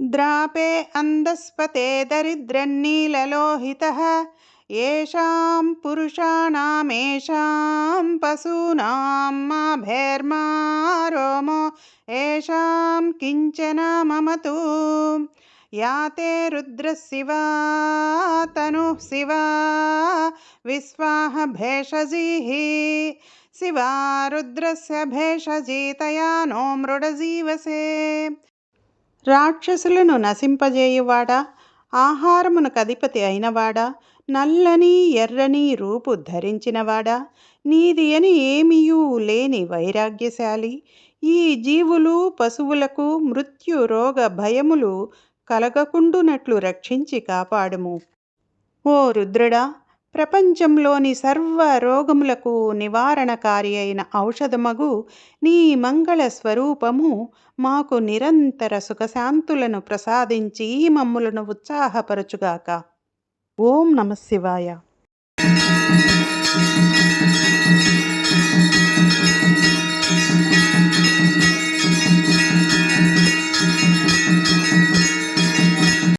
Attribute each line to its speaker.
Speaker 1: द्रापे अन्धस्पते दरिद्रन्नीललोहितः येषां पुरुषाणामेषां पशूनां मा भैर्मा रोमो येषां किंचन मम तु। याते रुद्रशिवा, तनुः शिवा विश्वाः भेषजीः शिवा रुद्रस्य भेषजीतया नो मृडजीवसे। రాక్షసులను నశింపజేయువాడా? ఆహారమునకు అధిపతి అయినవాడా? నల్లని ఎర్రని రూపు ధరించినవాడా? నీది అని ఏమీయూ లేని వైరాగ్యశాలి. ఈ జీవులు పశువులకు మృత్యు రోగ భయములు కలగకుండునట్లు రక్షించి కాపాడుము. ఓ రుద్రుడా ప్రపంచంలోని సర్వ రోగములకు నివారణకారి అయిన ఔషధమగు నీ మంగళ స్వరూపము మాకు నిరంతర సుఖశాంతులను ప్రసాదించి మమ్ములను ఉత్సాహపరచుగాక. ఓం నమ శివాయ.